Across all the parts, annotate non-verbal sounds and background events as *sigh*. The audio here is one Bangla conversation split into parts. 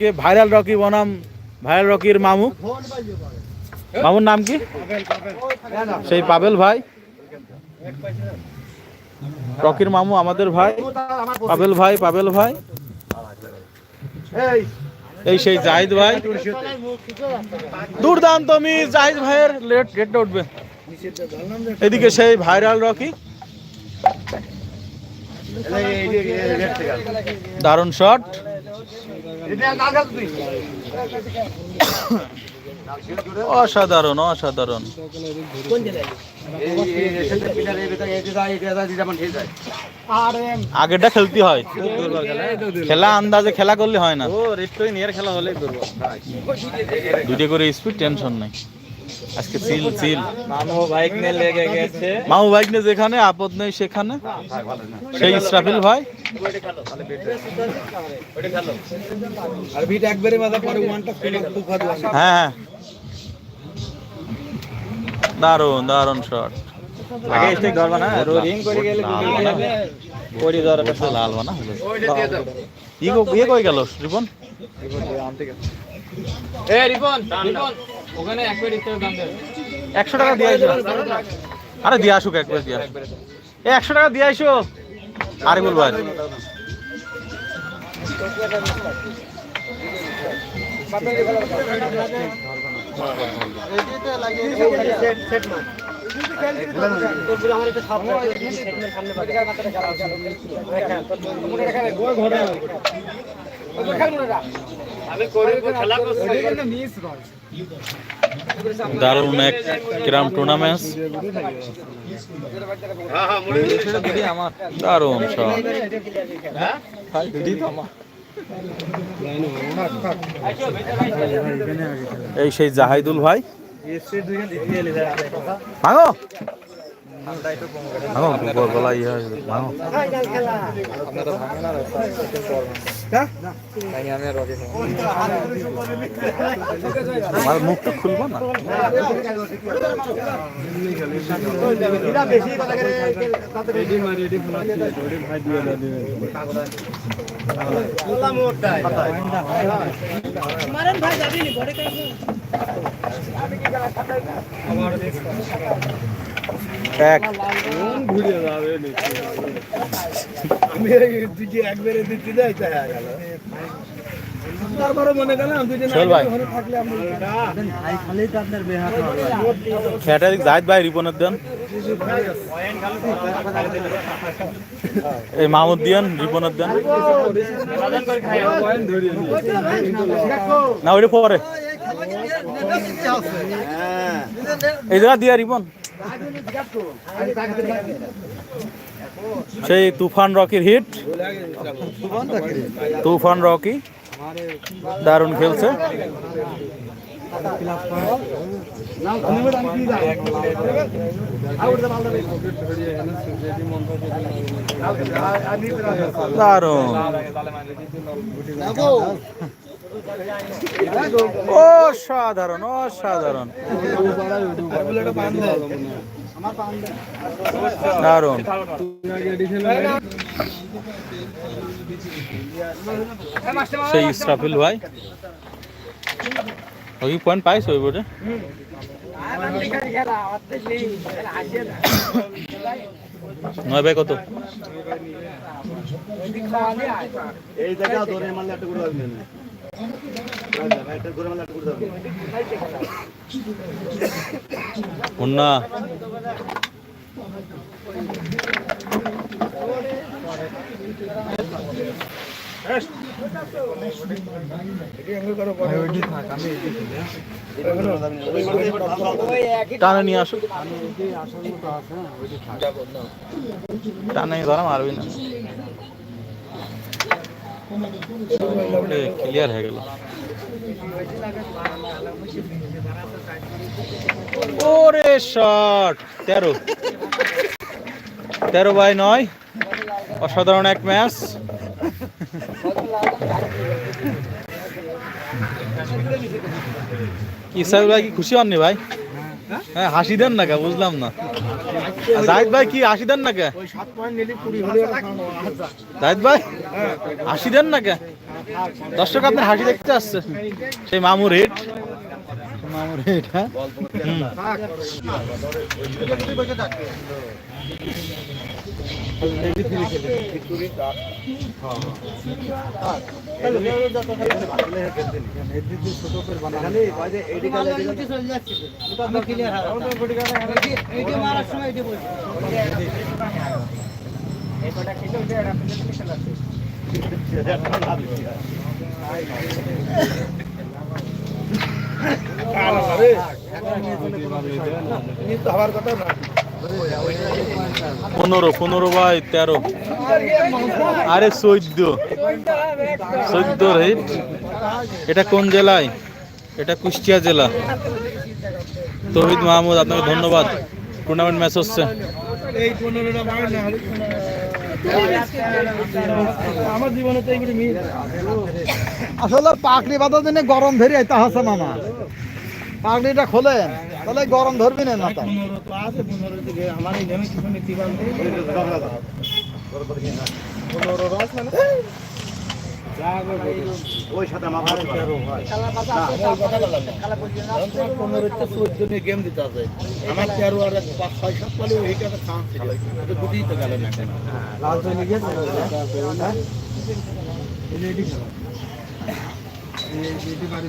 ভাইরাল রকি বনাম, ভাইরাল রকির মামু। মামুর নাম কি? সেই পাবেল ভাই। রকির মামু আমাদের ভাই। পাবেল ভাই পাবেল ভাই। এই সেই জাহিদ ভাই। দুর্দান্ত মিস, জাহিদ ভাইয়ের লেট রেটটা উঠবে। এদিকে সেই ভাইরাল রকি। দারুণ শট অসাধারণ অসাধারণ। আগেরটা খেলতে হয়। খেলা আন্দাজে খেলা করলে হয় না। দুর্বল করে স্পিড টেনশন নাই। আজকে চিল চিল মামু বাইক নিয়ে লেগে গেছে। মামু বাইক নিয়ে যেখানে আপদ নেই সেখানে। সেই ইসরাফিল ভাই। আর বিট একবারে মাথা পরে ওয়ানটা হ্যাঁ হ্যাঁ। দারুণ দারুণ শট আগে স্টিক ধরবা না রোলিং করে গেলে পরি ধরাটা লাল বানা ইয়ে কই গেল রিপন? এ রিপন রিপন। ওখানে এক প্লেট ইফতার দাম দেবে। একশো টাকা দিয়ে আইসো। আরে দিয়ে আসুক একবার দিয়ে আসুক। এ একশো টাকা দিয়ে আইসো। আরে বলব আর দারুণ এক ক্রাম টুর্নামেন্ট দারুণ শট এই সেই জাহিদুল ভাই? ভাঙো ভাঙো গোল গলা ইয়ে হয়ে ভাঙো। আমার মুখটা খুলবো না? খেটা জাহিদ ভাই রিপনের দেন। এই মাহমুদ দিয়ান রিপনের দেন। না ওইটা পরে। এই জায়গা দিয়া রিপন। সেই তুফান রকির হিট। তুফান রকি দারুণ খেলছে। দারুণ। অসাধারণ অসাধারণ। সেই ইসরাফিল ভাই। ওই পয়েন্ট পাইছ ওই বোর্ডে নয় ভাই কত? এই জায়গা ধরে একটা করে মুন্না। টানে নিয়ে আসো। টানে ধরা মারবি না। ক্লিয়ার হয়ে গেল। ওরে শট তেরো। তেরো বাই নয় অসাধারণ এক ম্যাচ। কি সাহেব ভাই কি খুশি হননি ভাই? হ্যাঁ হাসি দেন না কে? বুঝলাম না। জাহিদ ভাই কি হাসি দেন না কে? জাহিদ ভাই? হাসি দেন না কে দর্শক আপনার হাসি দেখতে আসছে। সেই মামুর হিট মামুর হিট হ্যাঁ? হুম। পনেরো পনেরো বাই তেরো। আরে চোদ্দ। চোদ্দ হিট এটা কোন জেলায়? এটা কুষ্টিয়া জেলা। তহিদ মাহমুদ, আপনাকে ধন্যবাদ। টুর্নামেন্ট ম্যাচ হচ্ছে। আসলে পাকড়ি বাঁধার দিনে গরম ধরে আইতে হাসে মামা। পাকড়িটা খোলে তাহলে গরম ধরবি না মাথা। মাথা গেম দিতে আছে আমার তেরো আর পাঁচ ছয় সাত পালে এইটা একটা চান্স ছিল এটা তো গেল না আইটি খেলানি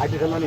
আইটি খেলানি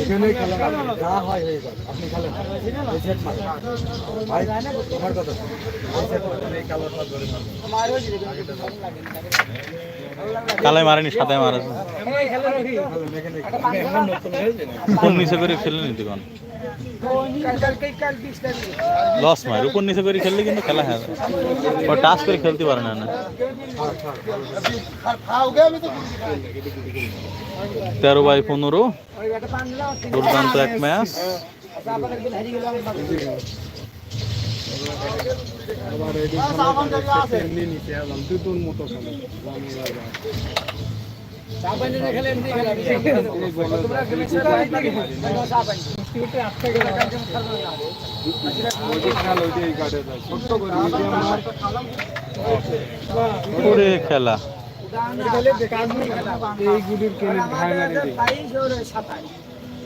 এখানে খেলা যা হয় হয়ে যাবে। আপনি খেলেন। ভাই কথা মার, মার। কালাই মারেনি। সাদায় মারেছে উপর নিচে করে খেললে নিতে কোন লস মার। উপর নিচে করে খেললে কিন্তু খেলা হয় ও টাচ করে খেলতে পারে না না। তেরো বাই পনেরো। দুর্দান্ত এক ম্যাচ। খেলা। এইগুলির করে খেলা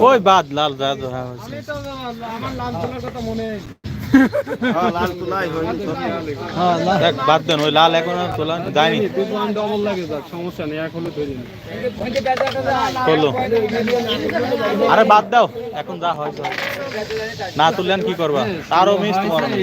ওই বাদ লাল দাদু হ্যাঁ আমার লাল কথা মনে বাদ দেন, ওই লাল এখন তোলা যায়নি। সমস্যা নেই এখনও আরে বাদ দাও, এখন যা হয় না তুললেন কি করবা? তারও মিস তোমার আমি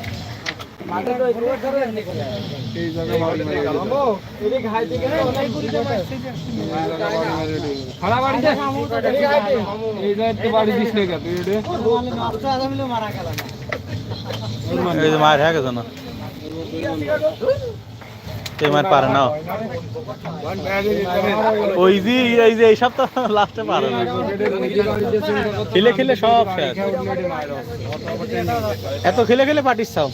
মায়ের হ্যাঁ গেছে না? এই মায়ের পারে না। ওই যে, এই যে এইসব তো লাস্টে পারে না। খেলে খেলে সব শেষ। এত খেলে খেলে পাটিস চাও?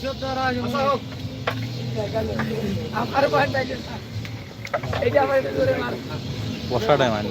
বসা টাইম আনি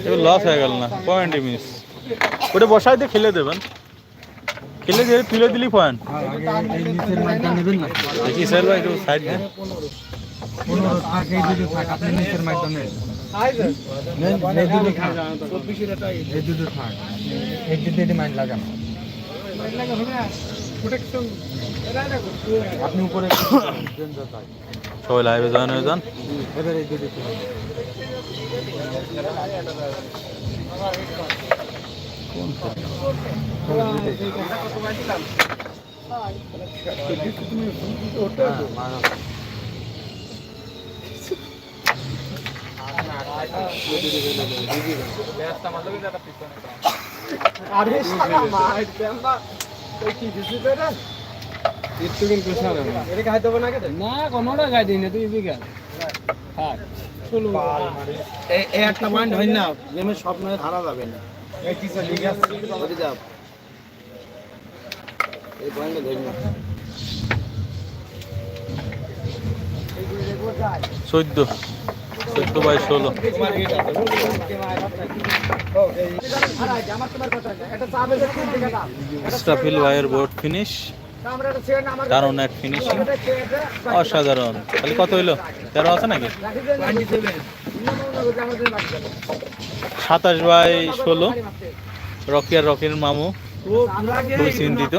এবার লস হয়ে গেল না পয়েন্ট মিস ওটা বসাই দিয়ে খেলে দেবেন। খেলে দিয়ে তুলে দিলি পয়েন্ট এই নিচের মাইকটা নেবেন না? দেখি স্যার ভাই একটু সাইড *coughs* দেন পনেরো থাক এই দুটো থাক আপনি নিচের মাইকটা এই এই থাক এই দুটো এটি মাইন্ড লাগানো আপনি উপরে দেন যা তাই। জয়েন হয়ে এবার এই। হ্যাঁ। একটা পয়েন্ট হয় না গেমের স্বপ্ন হারা যাবে না ওটি যাও এই পয়েন্টটা ধরি না চোদ্দ চোদ্দ বাই ষোলো ইস্টাফিল ভাইয়ের বোর্ড ফিনিশ দারুণ এক ফিনিশিং অসাধারণ। খালি কত হইল? তেরো আছে নাকি? সাতাশ বাই ষোলো। রকি আর রকির মামু। খুবই চিন্তিত।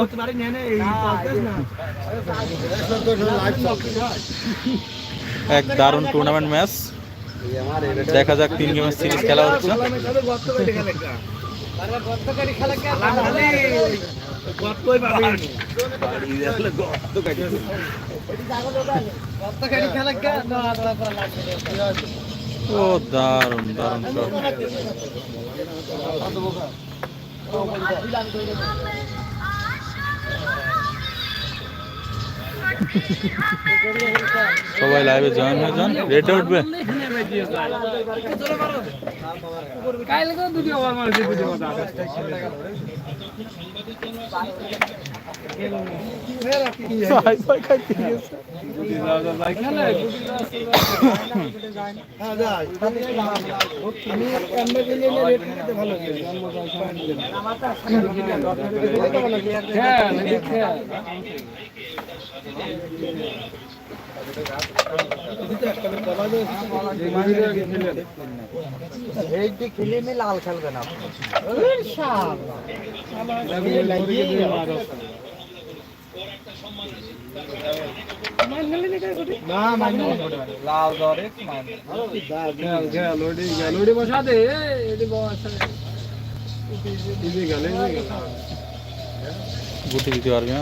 এক দারুণ টুর্নামেন্ট ম্যাচ দেখা যাক তিন গেমের সিরিজ খেলা হচ্ছে ও দারুণ দারুণ শট সবাই লাইভে জয়েন হয়ে যান। রেটে উঠবে। *laughs* এইটি খেলে নি লাল খেলবে না না মানে লাল দরে গুটি দিতে পারবি না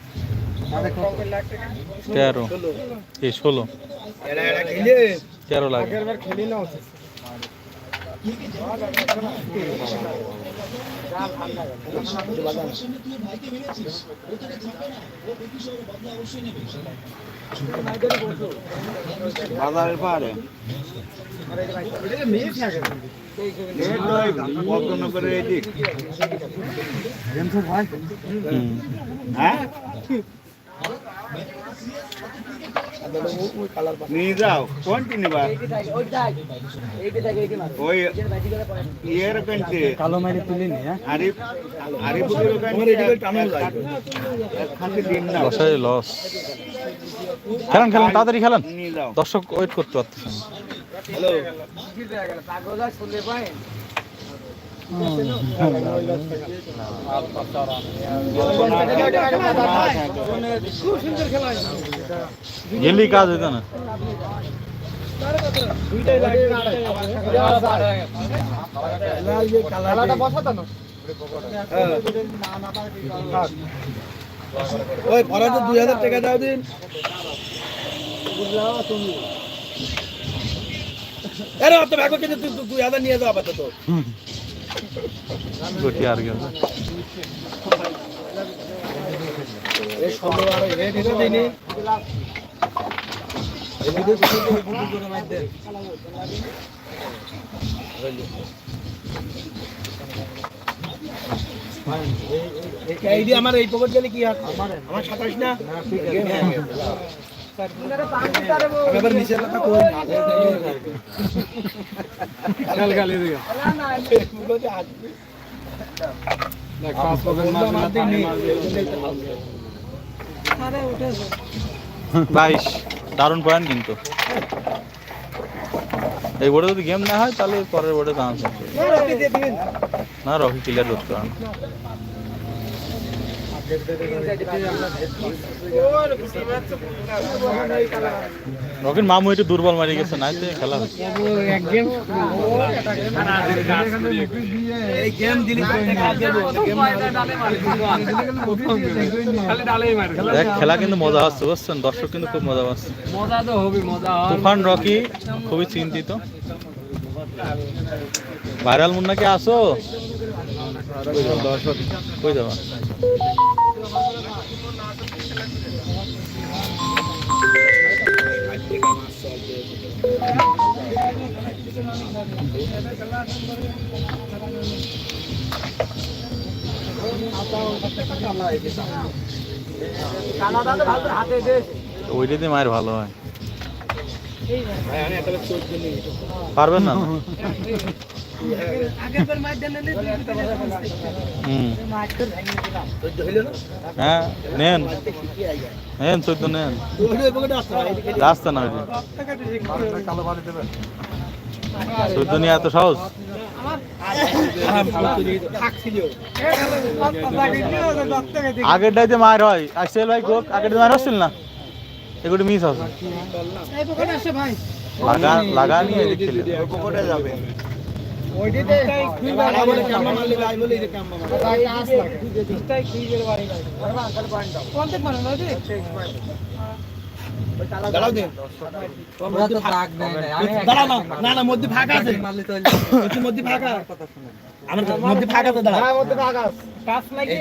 তেরো। এই ষোলো। এরা এরা খেলে তেরো লাগে। বাজারের। হ্যাঁ? নিয়ে যাও কোনটি নিবা ওই ইয়ের কালো মারি তুলি নি আরিফ আরিফুলের কানতে দিন না লস। খেলেন খেলেন তাড়াতাড়ি খেলেন। নিয়ে যাও। দর্শক ওয়েট করতে পারতেছে না। হ্যালো। গেলি কাজ হইতো না। ওই ফরাতে দুই হাজার টাকা দাও দিন। আরে অত ভাগ কিন্তু দুই হাজার নিয়ে যাও আপাতত। গুটি আর গেল আমার এই পকেট গেলে কি আর আমার সাতাশ না? দিও বাইশ। দারুণ পয়েন্ট কিন্তু। এই বোর্ডে যদি গেম না হয়, তাহলে পরের বোর্ডে চান্স আছে না রকি ক্লিয়ার করতে পারে না। রকির মামু একটু দুর্বল মারি গেছে না খেলা খেলা কিন্তু মজা আসছে বুঝছেন? দর্শক কিন্তু খুব মজা পাচ্ছে। তুফান, রকি, খুবই চিন্তিত। ভাইরাল মুন্না কি আসো কই যাবা? ওইটাতে মায়ের ভালো হয়। পারবেন না? হ্যাঁ চোদ্দ নেন। না এত সহজ আগের ডাইতে মার হয় আসছিল ভাই কোক আগের মার আসছিল না এগুলো মিস আছে লাগা লাগা নিয়ে এদিক খেলে যাবে মধ্যে ফাঁকা আছে। মধ্যে ফাঁকা আমার মধ্যে ফাঁকা আছে দাঁড়াও। মধ্যে ফাঁকা কাজ লাগে।